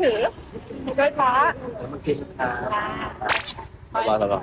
ถือด้วยฟ้ามากินค่ะรอรอรอ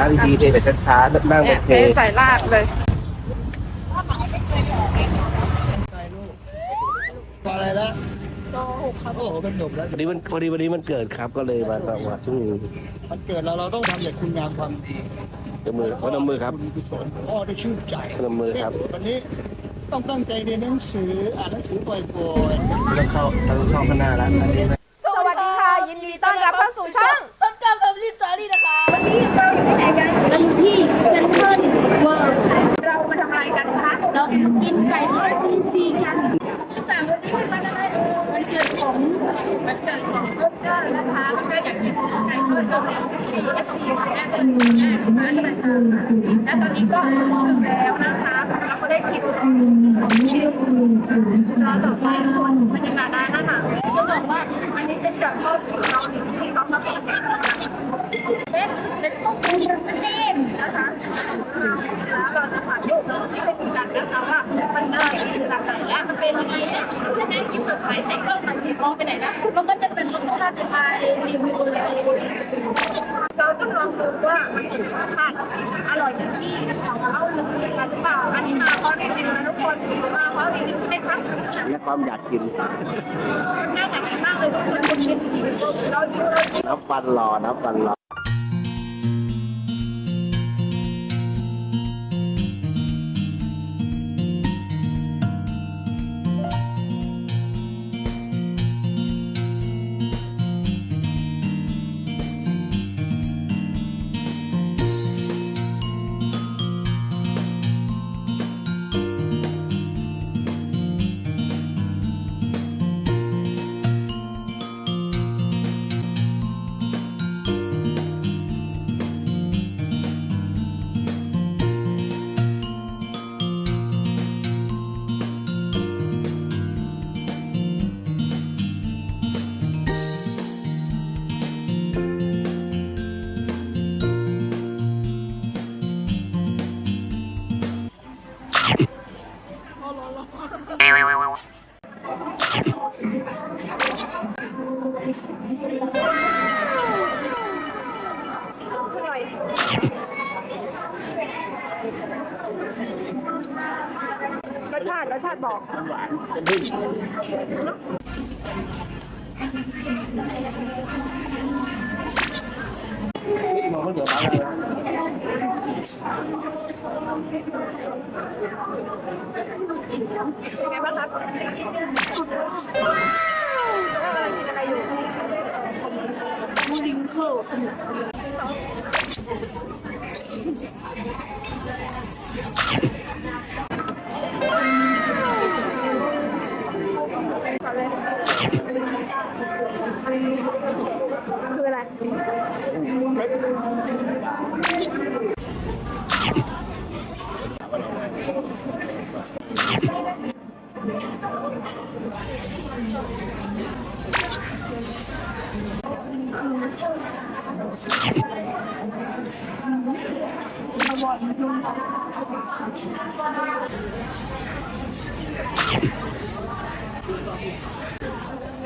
น้ำดีๆเทแต่ช้าๆนั่งเนี่แต่ยเทเทใส่ราดเลยตอนอะไรนะโตหกครับโอ้โหเป็นหนุ่มแล้ว วันนี้มันพอดีวันนี้มันเกิดครับก็เลยมามามาช่วงนี้มันเกิดเราเราต้องทำอย่างคุณงามความดียกมือพนมมือครับ ณกุศลพ่อได้ชื่นใจพนมมือครับ วันนี้ต้องตั้งใจเรียนหนังสืออ่านหนังสือบ่อยต้องเข้าต้องเข้าข้างหน้าแล้วอันนี้นะสวัสดีค่ะ ยินดีต้อนรับ เราอยู่ที่ไหนกันเราอยู่ที่เซ็นทรัลเวิลด์เรามาทำอะไรกันคะ เรากินไก่ทอดคูซีกันแต่วันนี้เป็นวันอะไรเอ่ยมันเกิดของวันเกิดของต้นกล้านะคะต้นกล้าอยากกินไก่ทอดเราเลยที่เอสซีแม่เลยแม่ร้านและตอนนี้ก็ถึงแล้วนะคะเราก็ได้กินของชิมเราต่อไปคนบรรยากาศร้านอาหารจะบอกว่าอันนี้เป็นกับข้าวสีเกาหลีที่เขามาเป็น เป็นเป็นต้มยำเส้นนะคะแล้วเราจะถ่ายรูปแล้วให้ดูกันนะคะว่ามันอะไรคือหลากหลายและมันเป็นยังไงเนี่ยจะให้กินสดใสให้กล้องมันมองไปไหนนะมันก็จะเป็นรสชาติไทยรีวิวเลยเราต้องลองดูว่ามันเป็นรสชาติอร่อยอย่างที่ของเราหรือยังไงหรือเปล่าอันนี้มาเพราะรีวิวนะทุกคนมาเพราะรีวิวใช่ไหมคะและความอยากกินน่าจะดีมากเลยทุกคนเป็นมิตรเราดูเราดูน้ำฟันรอน้ำฟันรอ มองไม่เดี๋ยวร้านอะไรนะเป็นไงบ้างครับกำลังกินอะไรอยู่มูดิงเคิล คืออะไร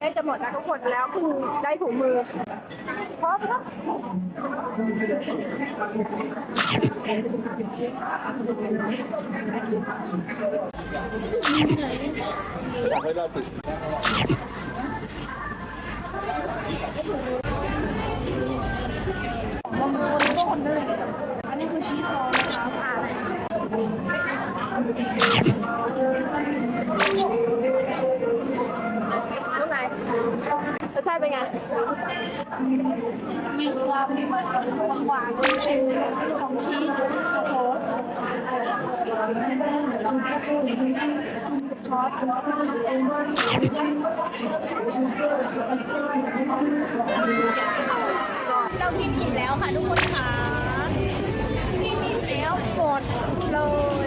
ได้จะหมดแล้วทุกคนแล้วเพิ่งได้ถุงมือพร้อมแล้วอยากให้เราติดบางคนก็คนเดินอั นี้คือชีสทองนะคะอ่ารู้ไหมรสชาติเป็นไงมีความหวานของชีสของชีสโอ้โหช็อตเรากินอิ่มแล้วค่ะทุกคนค่ะ เลย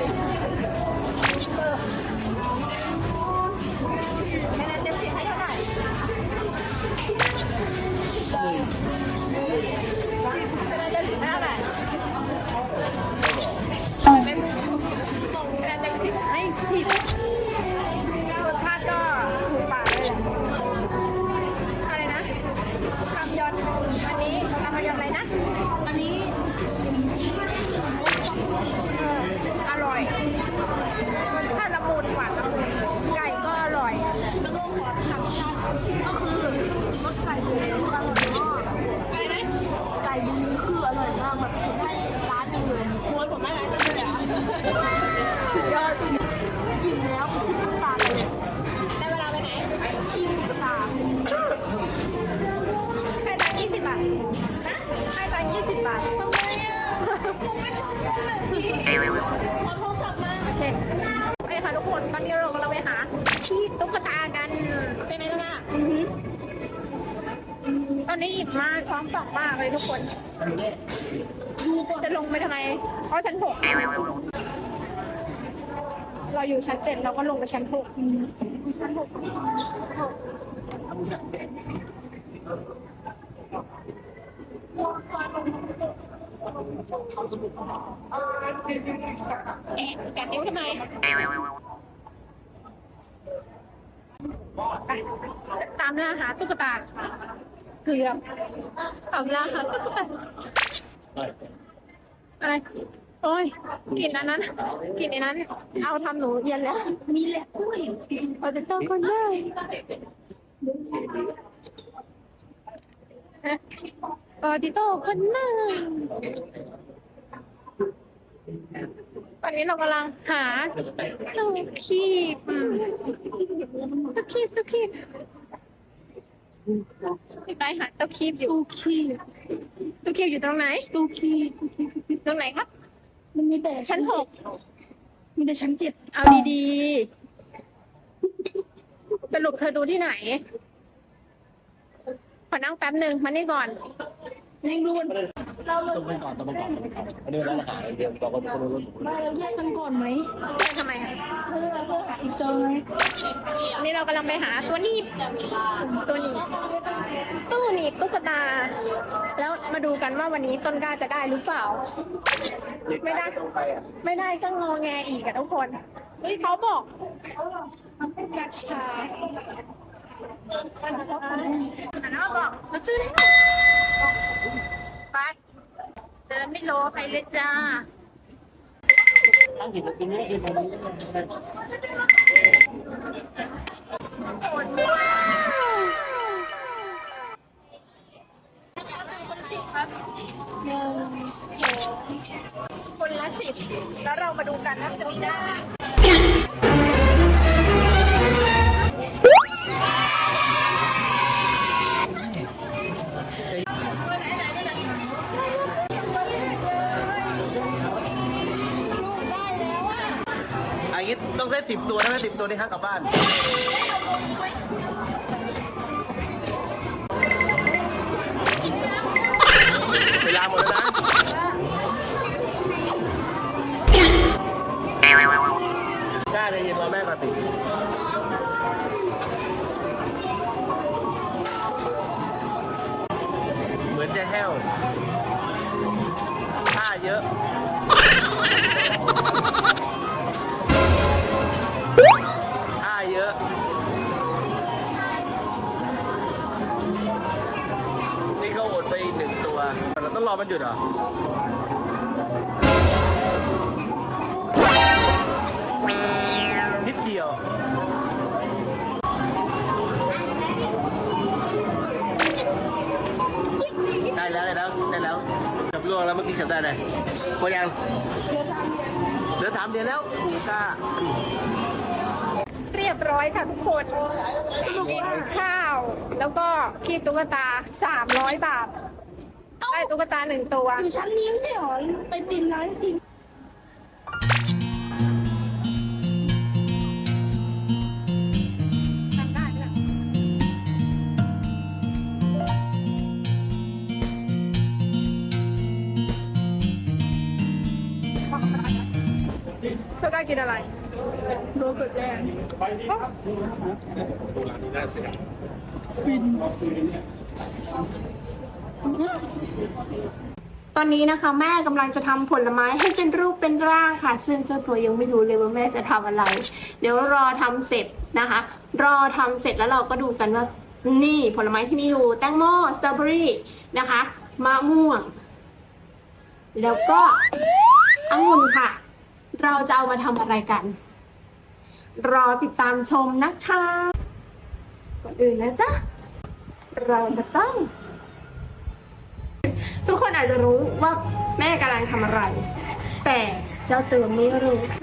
สุดยอดสุดอิ่มแล้วคิดตุ๊กตาเลยได้เวลาไปไหนคิดตุ๊กตาให้ตังค์ยี่สิบบาทนะให้ตังค์ยี่สิบบาททำไมอะผมไม่ชอบคนแบบนี้ขอโทรศัพท์มาโอเคไปค่ะทุกคนตอนนี้เรากำลังไปหาที่ตุ๊กตากันใช่ไหมลูกอะตอนนี้หยิบมากท้องป่องมากเลยทุกคน ลงไปทำไม เพราะชั้นหกเราอยู่ชั้นเจ็ดเราก็ลงไปชั้นหกชั้นหกเอ๊ะกัดนิ้วทำไมตามล่าหาตุ๊กตาเกือบตามล่าหาตุ๊กตา อะไรโอ้ยกลินอันนั้นกลินอันนั้น เอาทำหนูเย็นแล้วมีแหละด้ยเอาแต่ต้องคนได้ปอติโต้คนหนึ่งตอนนี้เรากำลังหาตู้คีบอืมตู้คีบตู้คีบพี่ไปหาตู้คีบอยู่ตู้คีบตู้คีบอยู่ตรงไหนตู้คีบ ตรงไหนครับ มันมีแต่ชั้นหกมีแต่ชั้นเจ็ดเอาดีๆ สรุปเธอดูที่ไหน ขอนั่งแป๊บหนึ่งมานี่ก่อน นั่งดูน เราลต้องไปก่อนต้องไปก่อนต้องไปก่อนอันนี้เป็นร้านอาหารเดียวเราก็คนรู้มาเราแยกกันก่อนไหมเรียกทำไมเพื่อเราก็หาเจอไงอันนี้เรากำลังไปหาตัวหนีบตัวหนีบตู้หนีบตุ๊กตา แล้วมาดูกันว่าวันนี้ต้นกล้าจะได้หรือเปล่า ไม่ได้ไม่ได้ก็งอแงอีกอะทุกคนเฮ้ยเขาบอกกาชาอันนั้นบอกเราจื้อได้ไป ไม่โลไปเลยจ้าตั้งหินกินไม่กินอะไรคนละสิบแล้วเรามาดูกันว่าจะมีได้ไหม ได้ต้องได้สิบตัวได้ไหมสิบตัวนี่ครับกลับบ้าน จุดเหรอนิดเดียวได้แล้วได้แล้วได้แล้วจับล่วงแล้วเมื่อกี้จับได้เลยหมดยังเหลือสามเดือนแล้วโอ้โหกล้าเรียบร้อยค่ะทุกคนกินข้าว แล้วก็คีบตุ๊กตา 300 บาท ได้ตุ๊กตาหนึ่งตัว อยู่ชั้นนี้ไม่ใช่หรอ ไปติมร้านติมทำได้ไหมล่ะเธอกล้ากินอะไรโดนกดแรง ตอนนี้นะคะ แม่กำลังจะทำผลไม้ให้เป็นรูปเป็นร่างค่ะ ซึ่งเจ้าตัวยังไม่รู้เลยว่าแม่จะทำอะไร เดี๋ยวรอทำเสร็จนะคะ รอทำเสร็จแล้วเราก็ดูกันว่า นี่ผลไม้ที่มีอยู่แตงโมสตรอเบอรี่นะคะมะม่วง แล้วก็องุ่นค่ะ เราจะเอามาทำอะไรกัน รอติดตามชมนะคะ ก่อนอื่นนะจ๊ะ เราจะต้อง ทุกคนอาจจะรู้ว่าแม่กำลังทำอะไร แต่เจ้าตัวไม่รู้ค่ะ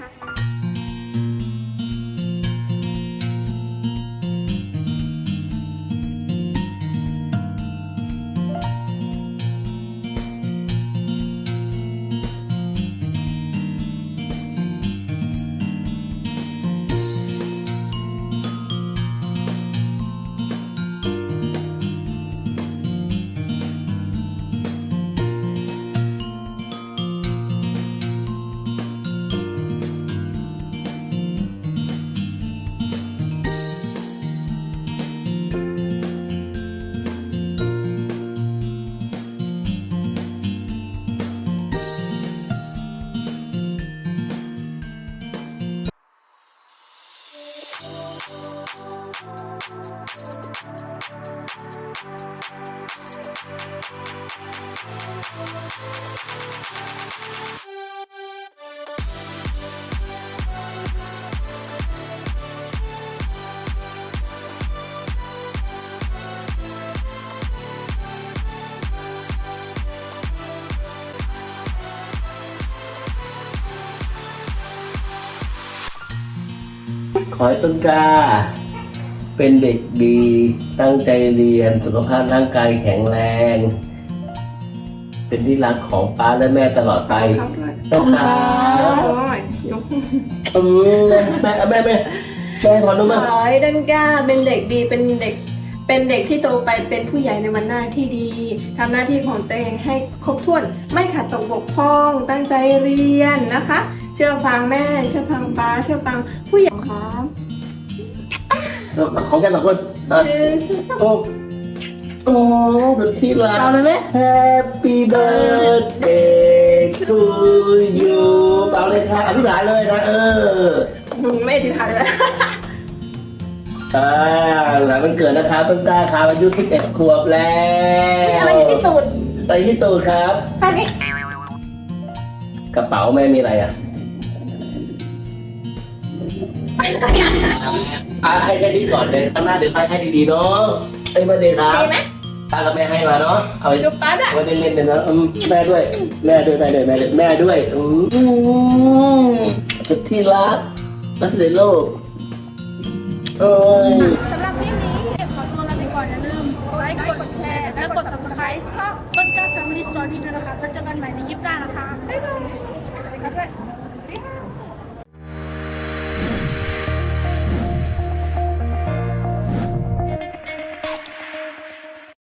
ขอให้ต้นกา เป็นเด็กดี ตั้งใจเรียน สุขภาพร่างกายแข็งแรง เป็นที่รักของป้าและแม่ตลอดไปนะครับอืมแม่แม่แม่แม่แม่ขอนุมาขอให้ดันก้าเป็นเด็กดีเป็นเด็ก เป็นเด็กที่โตไปเป็นผู้ใหญ่ในวันหน้าที่ดีทำหน้าที่ของตัวเองให้ครบถ้วนไม่ขาดตกบกพร่อง ตั้งใจเรียนนะคะ เชื่อฟังแม่ เชื่อฟังป้าเชื่อฟังผู้ใหญ่ครับ ของแกสองคนอะหนึ่งสองสามโอ้โอ้สุดที่รัก เอาเลยไหม Happy birthday to you เอาเลยค่ะอธิษฐานเลยนะ เออไม่ติดถ่ายเลยอ่าหลังวันเกิดนะครับต้นกล้าครับอายุ11ขวบแล้วอะไรอยู่ที่ตูดไปที่ตูดครับแค่นี้กระเป๋าแม่มีอะไรอะ อะให้แค่นี้ก่อนเลยข้างหน้าเดี๋ยวค่อยให้ดีๆเนาะไอ้ยมาเดครับดีไหมตากับแม่ให้มาเนาะเอาไปจุ๊บป้าด้วยไว้เล่นๆเลยนะอืมแม่ด้วย แม่ด้วยแม่ด้วยแม่ด้วยแม่ด้วยอืมอืมสุดที่รักรักในโลกเอ้ย